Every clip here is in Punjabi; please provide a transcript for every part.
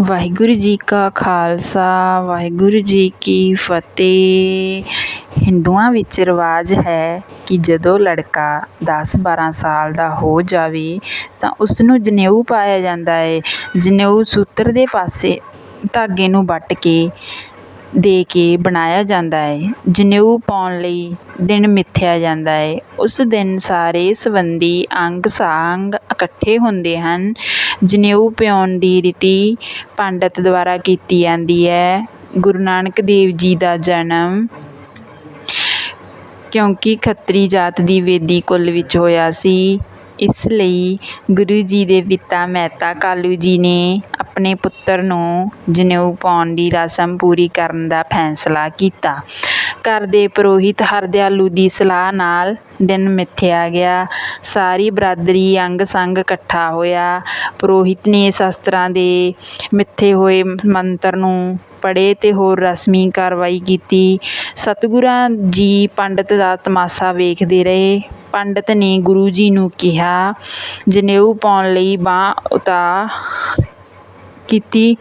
ਵਾਹਿਗੁਰੂ ਜੀ ਕਾ ਖਾਲਸਾ, ਵਾਹਿਗੁਰੂ ਜੀ ਕੀ ਫਤਿਹ। ਹਿੰਦੂਆਂ ਵਿੱਚ ਰਿਵਾਜ ਹੈ ਕਿ ਜਦੋਂ ਲੜਕਾ ਦਸ ਬਾਰਾਂ ਸਾਲ ਦਾ ਹੋ ਜਾਵੇ ਤਾਂ ਉਸ ਨੂੰ ਜਨੇਊ ਪਾਇਆ ਜਾਂਦਾ ਹੈ। ਜਨੇਊ ਸੂਤਰ ਦੇ ਪਾਸੇ ਧਾਗੇ ਨੂੰ ਵੱਟ ਕੇ ਦੇ ਕੇ ਬਣਾਇਆ ਜਾਂਦਾ ਹੈ। ਜਨੇਊ ਪਾਉਣ ਲਈ ਦਿਨ ਮਿੱਥਿਆ ਜਾਂਦਾ ਹੈ। ਉਸ ਦਿਨ ਸਾਰੇ ਸੰਬੰਧੀ ਅੰਗ ਸੰਗ ਇਕੱਠੇ ਹੁੰਦੇ ਹਨ। ਜਨੇਊ ਪਿਆਉਣ ਦੀ ਰੀਤੀ ਪੰਡਤ ਦੁਆਰਾ ਕੀਤੀ ਜਾਂਦੀ ਹੈ। ਗੁਰੂ ਨਾਨਕ ਦੇਵ ਜੀ ਦਾ ਜਨਮ ਕਿਉਂਕਿ ਖੱਤਰੀ ਜਾਤ ਦੀ ਵੇਦੀ ਕੁੱਲ ਵਿੱਚ ਹੋਇਆ ਸੀ। ਇਸ ਲਈ ਗੁਰੂ ਜੀ ਦੇ ਪਿਤਾ ਮਹਿਤਾ ਕਾਲੂ ਜੀ ਨੇ ਆਪਣੇ ਪੁੱਤਰ ਨੂੰ ਜਨੇਊ ਪਾਉਣ ਦੀ ਰਸਮ ਪੂਰੀ ਕਰਨ ਦਾ ਫੈਸਲਾ ਕੀਤਾ। ਘਰ ਦੇ ਪੁਰੋਹਿਤ ਹਰਦਿਆਲੂ ਦੀ ਸਲਾਹ ਨਾਲ ਦਿਨ ਮਿਥਿਆ ਗਿਆ। ਸਾਰੀ ਬਰਾਦਰੀ ਅੰਗ ਸੰਗ ਇਕੱਠਾ ਹੋਇਆ। ਪੁਰੋਹਿਤ ਨੇ ਸ਼ਸਤਰਾਂ ਦੇ ਮਿੱਥੇ ਹੋਏ ਮੰਤਰ ਨੂੰ ਪੜ੍ਹੇ ਅਤੇ ਹੋਰ ਰਸਮੀ ਕਾਰਵਾਈ ਕੀਤੀ। ਸਤਿਗੁਰਾਂ ਜੀ ਪੰਡਤ ਦਾ ਤਮਾਸ਼ਾ ਵੇਖਦੇ ਰਹੇ। ਪੰਡਤ ਨੇ ਗੁਰੂ ਜੀ ਨੂੰ ਕਿਹਾ, ਜਨੇਊ ਪਾਉਣ ਲਈ ਬਾਂਹ ਉਤਾਂਹ ਕੀਤੀ,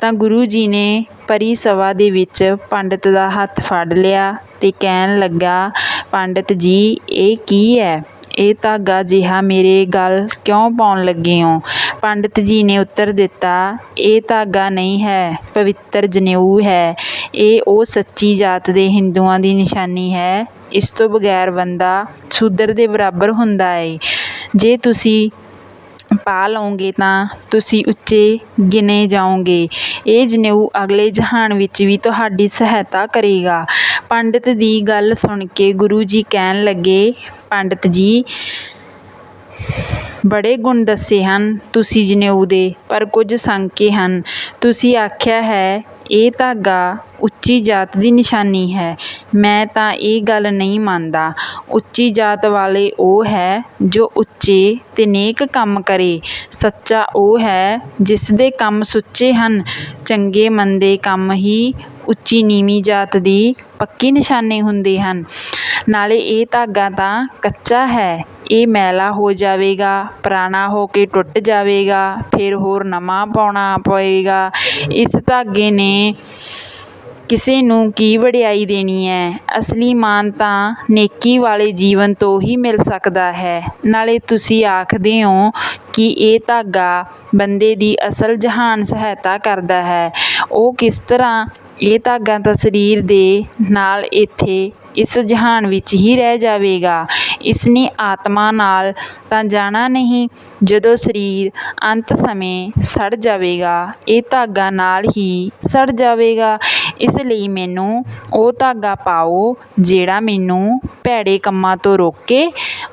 ਤਾਂ ਗੁਰੂ ਜੀ ਨੇ ਪਰੀ ਸਭਾ ਦੇ ਵਿੱਚ ਪੰਡਤ ਦਾ ਹੱਥ ਫੜ ਲਿਆ ਅਤੇ ਕਹਿਣ ਲੱਗਾ, ਪੰਡਤ ਜੀ, ਇਹ ਕੀ ਹੈ? ਇਹ ਧਾਗਾ ਜਿਹਾ ਮੇਰੇ ਗਲ ਕਿਉਂ ਪਾਉਣ ਲੱਗੇ ਹੋ? ਪੰਡਤ ਜੀ ਨੇ ਉੱਤਰ ਦਿੱਤਾ, ਇਹ ਧਾਗਾ ਨਹੀਂ ਹੈ, ਪਵਿੱਤਰ ਜਨੇਊ ਹੈ। ਇਹ ਉਹ ਸੱਚੀ ਜਾਤ ਦੇ ਹਿੰਦੂਆਂ ਦੀ ਨਿਸ਼ਾਨੀ ਹੈ। ਇਸ ਤੋਂ ਬਗੈਰ ਬੰਦਾ ਸ਼ੂਦਰ ਦੇ ਬਰਾਬਰ ਹੁੰਦਾ ਹੈ ਜੇ ਤੁਸੀਂ ਪਾ ਲਉਂਗੇ ਤਾਂ ਤੁਸੀਂ ਉੱਚੇ ਗਿਣੇ ਜਾਓਗੇ। ਇਹ ਜਨੇਊ ਅਗਲੇ ਜਹਾਨ ਵਿੱਚ ਵੀ ਤੁਹਾਡੀ ਸਹਾਇਤਾ ਕਰੇਗਾ। ਪੰਡਿਤ ਦੀ ਗੱਲ ਸੁਣ ਕੇ ਗੁਰੂ ਜੀ ਕਹਿਣ ਲੱਗੇ, ਪੰਡਿਤ ਜੀ ਬੜੇ ਗੁਣ ਦੱਸੇ ਹਨ ਤੁਸੀਂ ਜਨੇਊ ਦੇ, ਪਰ ਕੁਝ ਸ਼ੰਕੇ ਹਨ। ਤੁਸੀਂ ਆਖਿਆ ਹੈ, ਇਹ ਧਾਗਾ ਉੱਚੀ ਜਾਤ ਦੀ ਨਿਸ਼ਾਨੀ ਹੈ। ਮੈਂ ਤਾਂ ਇਹ ਗੱਲ ਨਹੀਂ ਮੰਨਦਾ। ਉੱਚੀ ਜਾਤ ਵਾਲੇ ਉਹ ਹੈ ਜੋ ਉੱਚੇ ਅਤੇ ਨੇਕ ਕੰਮ ਕਰੇ। ਸੱਚਾ ਉਹ ਹੈ ਜਿਸ ਦੇ ਕੰਮ ਸੁੱਚੇ ਹਨ। ਚੰਗੇ ਮੰਦੇ ਕੰਮ ਹੀ ਉੱਚੀ ਨੀਵੀਂ ਜਾਤ ਦੀ ਪੱਕੀ ਨਿਸ਼ਾਨੀ ਹੁੰਦੇ ਹਨ। ਨਾਲੇ ਇਹ ਧਾਗਾ ਤਾਂ ਕੱਚਾ ਹੈ। ਇਹ ਮੈਲਾ ਹੋ ਜਾਵੇਗਾ, ਪੁਰਾਣਾ ਹੋ ਕੇ ਟੁੱਟ ਜਾਵੇਗਾ, ਫਿਰ ਹੋਰ ਨਵਾਂ ਪਾਉਣਾ ਪਵੇਗਾ। ਇਸ ਧਾਗੇ ਨੇ ਕਿਸੇ ਨੂੰ ਕੀ ਵਡਿਆਈ ਦੇਣੀ ਹੈ? ਅਸਲੀ ਮਾਨ ਤਾਂ ਨੇਕੀ ਵਾਲੇ ਜੀਵਨ ਤੋਂ ਹੀ ਮਿਲ ਸਕਦਾ ਹੈ। ਨਾਲੇ ਤੁਸੀਂ ਆਖਦੇ ਹੋ ਕਿ ਇਹ ਧਾਗਾ ਬੰਦੇ ਦੀ ਅਸਲ ਜਹਾਨ ਸਹਾਇਤਾ ਕਰਦਾ ਹੈ। ਉਹ ਕਿਸ ਤਰ੍ਹਾਂ ਇਹ ਧਾਗਾ ਤਾਂ ਸਰੀਰ ਦੇ ਨਾਲ ਇੱਥੇ ਇਸ ਜਹਾਨ ਵਿੱਚ ਹੀ ਰਹਿ ਜਾਵੇਗਾ। ਇਸ ਨੇ ਆਤਮਾ ਨਾਲ ਤਾਂ ਜਾਣਾ ਨਹੀਂ, ਜਦੋਂ ਸਰੀਰ ਅੰਤ ਸਮੇਂ ਸੜ ਜਾਵੇਗਾ, ਇਹ ਧਾਗਾ ਨਾਲ ਹੀ ਸੜ ਜਾਵੇਗਾ। ਇਸ ਲਈ ਮੈਨੂੰ ਉਹ ਧਾਗਾ ਪਾਓ, ਜਿਹੜਾ ਮੈਨੂੰ ਭੈੜੇ ਕੰਮਾਂ ਤੋਂ ਰੋਕੇ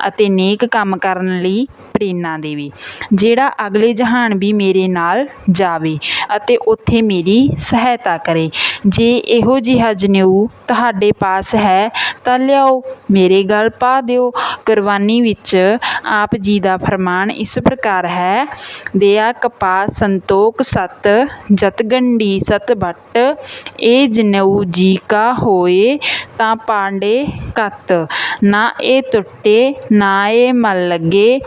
ਅਤੇ ਨੇਕ ਕੰਮ ਕਰਨ ਲਈ ਪ੍ਰੇਰਨਾ ਦੇਵੇ। ਜਿਹੜਾ ਅਗਲੇ ਜਹਾਨ ਵੀ ਮੇਰੇ ਨਾਲ ਜਾਵੇ ਅਤੇ ਉੱਥੇ ਮੇਰੀ ਸਹਾਇਤਾ ਕਰੇ। ਜੇ ਇਹੋ ਜਿਹਾ ਜਨੇਊ ਤੁਹਾਡੇ ਪਾਸ ਹੈ, ਤਾਂ ਲਿਆਓ, ਮੇਰੇ ਗਲ ਪਾ ਦਿਓ। ਕੁਰਬਾਨੀ ਵਿੱਚ ਆਪ ਜੀ ਦਾ ਫਰਮਾਨ ਇਸ ਪ੍ਰਕਾਰ ਹੈ, ਦਿਆ ਕਪਾਹ ਸੰਤੋਖ ਸਤ, ਜਤ ਗੰਢੀ ਸਤ ਭੱਟ ਇਹ ਜਨੇਊ ਜੀ ਕਾ ਹੋਏ, ਤਾਂ ਪਾਂਡੇ ਕੱਤ। ਨਾ ਇਹ ਟੁੱਟੇ, ਨਾ ਇਹ ਮਲ ਲੱਗੇ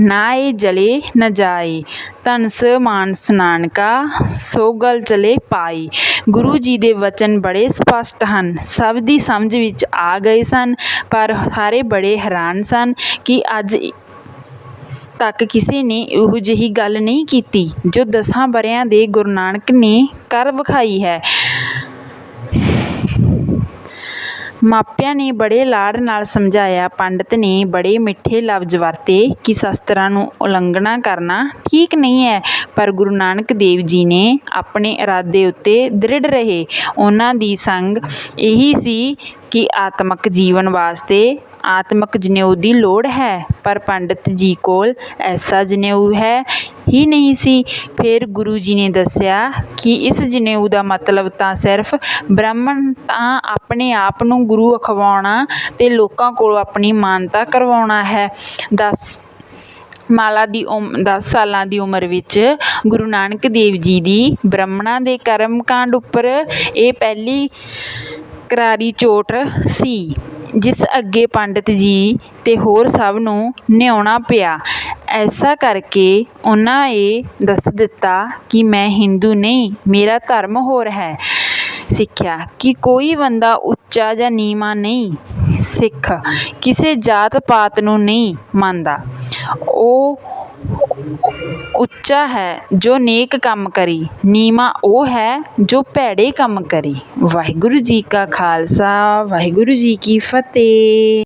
ਨਾ ਇਹ ਜਲੇ ਨ ਜਾਏ ਧਨਸ ਮਾਨਸ ਨਾਨਕਾ ਸੋ ਗਲ ਚਲੇ ਪਾਈ। ਗੁਰੂ ਜੀ ਦੇ ਵਚਨ ਬੜੇ ਸਪਸ਼ਟ ਹਨ। ਸਭ ਦੀ ਸਮਝ ਵਿੱਚ ਆ ਗਏ ਸਨ, ਪਰ ਸਾਰੇ ਬੜੇ ਹੈਰਾਨ ਸਨ ਕਿ ਅੱਜ ਤੱਕ ਕਿਸੇ ਨੇ ਇਹੋ ਜਿਹੀ ਗੱਲ ਨਹੀਂ ਕੀਤੀ, ਜੋ ਦਸਾਂ ਵਰ੍ਹਿਆਂ ਦੇ ਗੁਰੂ ਨਾਨਕ ਨੇ ਕਰ ਵਿਖਾਈ ਹੈ। ਮਾਪਿਆਂ ਨੇ ਬੜੇ ਲਾਡ ਨਾਲ ਸਮਝਾਇਆ, ਪੰਡਤ ਨੇ ਬੜੇ ਮਿੱਠੇ ਲਫ਼ਜ਼ ਵਰਤੇ ਕਿ ਸ਼ਸਤਰਾਂ ਨੂੰ ਉਲੰਘਣਾ ਕਰਨਾ ਠੀਕ ਨਹੀਂ ਹੈ, ਪਰ ਗੁਰੂ ਨਾਨਕ ਦੇਵ ਜੀ ਨੇ ਆਪਣੇ ਇਰਾਦੇ ਉੱਤੇ ਦ੍ਰਿੜ ਰਹੇ। ਉਹਨਾਂ ਦੀ ਸੰਗ ਇਹੀ ਸੀ ਕਿ ਆਤਮਕ ਜੀਵਨ ਵਾਸਤੇ ਆਤਮਕ ਜਨੇਊ ਦੀ ਲੋੜ ਹੈ। ਪਰ ਪੰਡਿਤ ਜੀ ਕੋਲ ਐਸਾ ਜਨੇਊ ਹੈ ਹੀ ਨਹੀਂ ਸੀ। ਫਿਰ ਗੁਰੂ ਜੀ ਨੇ ਦੱਸਿਆ ਕਿ ਇਸ ਜਨੇਊ ਦਾ ਮਤਲਬ ਤਾਂ ਸਿਰਫ ਬ੍ਰਾਹਮਣ ਤਾਂ ਆਪਣੇ ਆਪ ਨੂੰ ਗੁਰੂ ਅਖਵਾਉਣਾ ਅਤੇ ਲੋਕਾਂ ਕੋਲੋਂ ਆਪਣੀ ਮਾਨਤਾ ਕਰਵਾਉਣਾ ਹੈ। ਦਸ ਮਾਲਾ ਦੀ ਉਮ, ਦਸ ਸਾਲਾਂ ਦੀ ਉਮਰ ਵਿੱਚ ਗੁਰੂ ਨਾਨਕ ਦੇਵ ਜੀ ਦੀ ਬ੍ਰਾਹਮਣਾਂ ਦੇ ਕਰਮ ਕਾਂਡ ਉੱਪਰ ਇਹ ਪਹਿਲੀ ਕਰਾਰੀ ਚੋਟ ਸੀ, ਜਿਸ ਅੱਗੇ ਪੰਡਿਤ ਜੀ ਅਤੇ ਹੋਰ ਸਭ ਨੂੰ ਨਿਆਉਣਾ ਪਿਆ। ਐਸਾ ਕਰਕੇ ਉਹਨਾਂ ਇਹ ਦੱਸ ਦਿੱਤਾ ਕਿ ਮੈਂ ਹਿੰਦੂ ਨਹੀਂ, ਮੇਰਾ ਧਰਮ ਹੋਰ ਹੈ। ਸਿੱਖਿਆ, ਕਿ ਕੋਈ ਬੰਦਾ ਉੱਚਾ ਜਾਂ ਨੀਵਾਂ ਨਹੀਂ, ਸਿੱਖ ਕਿਸੇ ਜਾਤ ਪਾਤ ਨੂੰ ਨਹੀਂ ਮੰਨਦਾ। ਉਹ ਉੱਚਾ ਹੈ ਜੋ ਨੇਕ ਕੰਮ ਕਰੀ, ਨੀਵਾਂ ਉਹ ਹੈ ਜੋ ਭੈੜੇ ਕੰਮ ਕਰੀ। ਵਾਹਿਗੁਰੂ ਜੀ ਕਾ ਖਾਲਸਾ, ਵਾਹਿਗੁਰੂ ਜੀ ਕੀ ਫਤਿਹ।